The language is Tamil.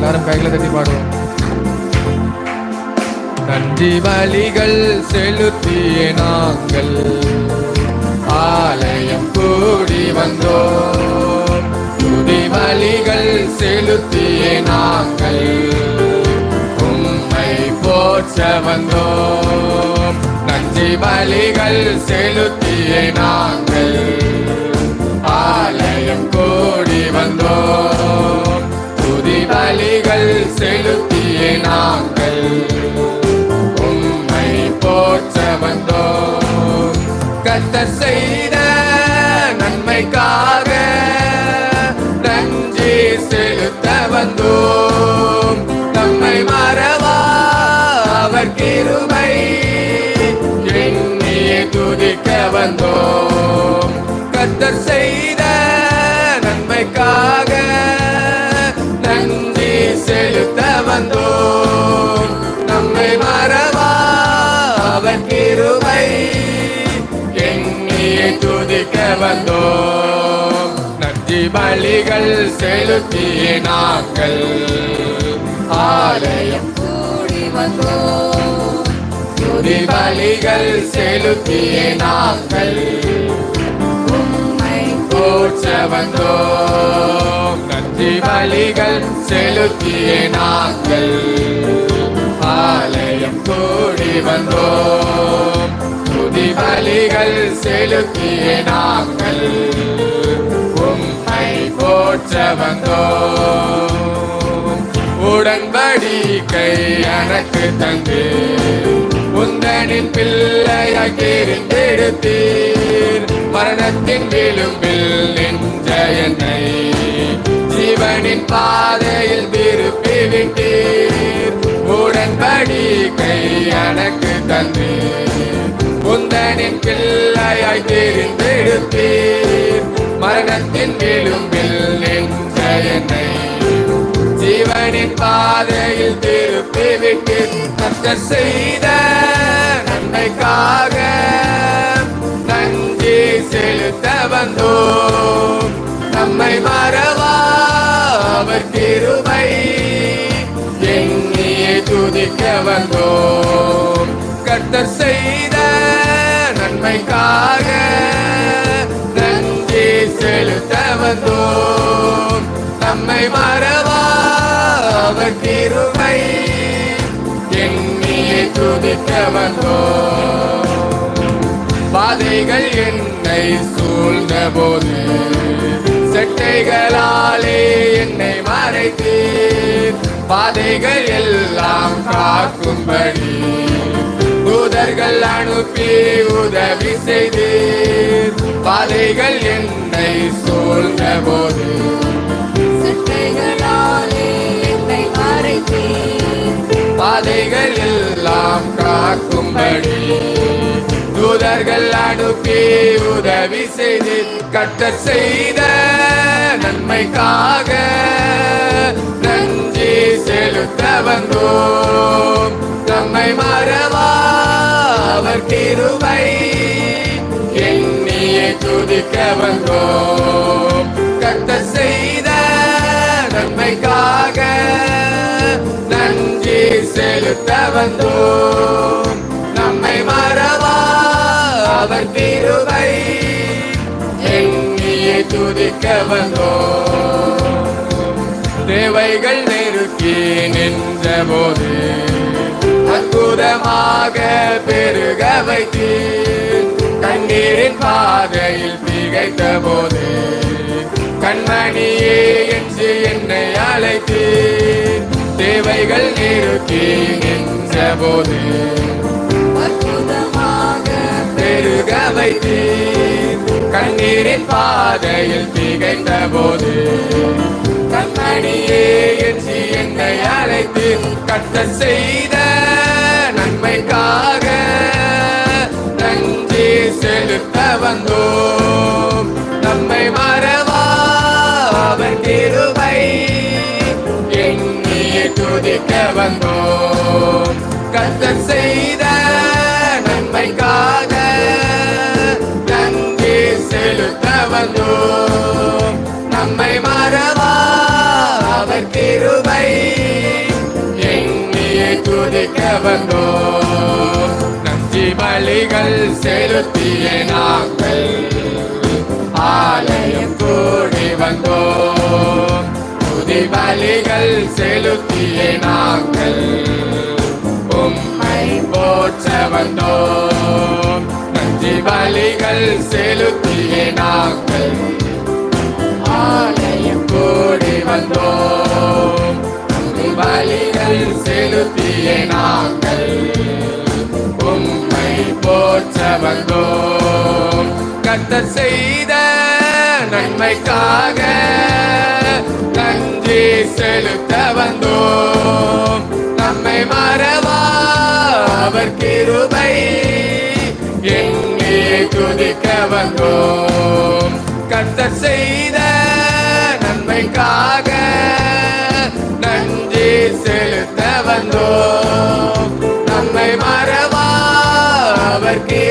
கைகளை தட்டி பாடுவோம். நன்றி வழிகள் செலுத்திய நாங்கள். ஆலயம் கூடி வந்தோம். துதி வழிகள் செலுத்திய நாங்கள். உம்மை போற்ற வந்தோம். நன்றி வழிகள் செலுத்திய நாங்கள். கத்த செய்த நன்மைக்காக நன்றி செலுத்த வந்தோம். நம்மை மறவா அவர் கிருமை எண்ணிய துதிக்க வந்தோம். வந்தோம் நன்றி பலிகள் செலுத்திய நாங்கள். ஆலயம் கூடி வந்தோம் துதி பலிகள் செலுத்திய நாங்கள். போற்ற வந்தோம் நன்றி பலிகள் செலுத்திய நாங்கள். ஆலயம் கூடி வந்தோம் பலிகள் செலுத்திய நாங்கள். உம்மை போற்ற வந்தோம் உடன்படிக்கை எனக்கு தந்து. உந்தனின் பிள்ளையாய் தெரிந்தெடுத்தீர் மரணத்தின் விளிம்பில் நின்ற என்னை ஜீவனின் பாதையில் திருப்பி விட்டீர். உடன்படிக்கை எனக்கு தந்தீர். மகனின் பிள்ளையாய் தெரிந்தெடுத்தீர் மரணத்தின் விளிம்பில் நின்ற என்னை ஜீவனின் பாதையில் திருப்பி விட்டு கர்த்தர் செய்த நன்மைக்காக நன்றி செலுத்த வந்தோம். நம்மை மறவா அவர் கிருபை எண்ணியே துதிக்க வந்தோம். கர்த்தர் செய்த நன்மைக்காக நன்றி செலுத்த வந்தோம் நம்மை மறவா அவர் கிருபை. எண்ணியே துதிக்க வந்தோம் பாதைகள் என்னை சூழ்ந்த போது செட்டைகளாலே என்னை மறைத்தீர். பாதைகள் எல்லாம் காக்கும்படி தூதர்கள் அனுப்பி உதவி செய்தீர். பாதைகள் என்னை சூழ்ந்த போது பாதைகள் எல்லாம் காக்கும்படி. தூதர்கள் அனுப்பி உதவி செய்து கட்ட செய்த நன்மைக்காக நன்றி செலுத்த வந்தோம். நம்மை மறவா அவர் கிருபை. எண்ணியை துதிக்க வந்தோம். கத்த செய்த நன்மைக்காக நன்றி செலுத்த வந்தோம். நம்மை மறவா அவர் கிருபை. எண்ணியை துதிக்க வந்தோம். தேவைகள் நெருக்கி நின்ற போதே பெருக வைத்தீர் கண்ணீரின் பாதையில் திகைத்த போது கண்மணியே என்று என்னை அழைத்தீர் தேவைகள் நிறுத்தி நின்ற போது அற்புதமாக பெருக வைத்தீர் கண்ணீரின் பாதையில் திகைத்த போது கண்மணியே என்று என்னை அழைத்து கட்ட செய்த நன்மைக்காக செலுத்த வந்தோம் நம்மை மறவா அவர் கிருபை எண்ணியை துதிக்க வந்தோம் கத்தர் செய்த நன்மைக்காக நன்றி செலுத்த வந்தோம் நம்மை மறவா அவர் கிருபை துதிக்க வந்தோம் பலிகள் செலுத்திய நாங்கள். ஆலயம் கூடி வந்தோம். துதி பலிகள் செலுத்திய நாங்கள். உம்மை போற்ற வந்தோம். நன்றி பலிகள் செலுத்திய நாங்கள். ஆலயம் கூடி வந்தோம். நன்றி பலிகள் செலுத்திய நாங்கள். போற்ற வந்தோம் கத்தர் செய்த நன்மைக்காக நன்றி செலுத்த வந்தோம். நம்மை மறவா அவர் கிருபை எங்கே துதிக்க வந்தோம். கத்தர் செய்த நன்மைக்காக நன்றி செலுத்த வந்தோம். Porque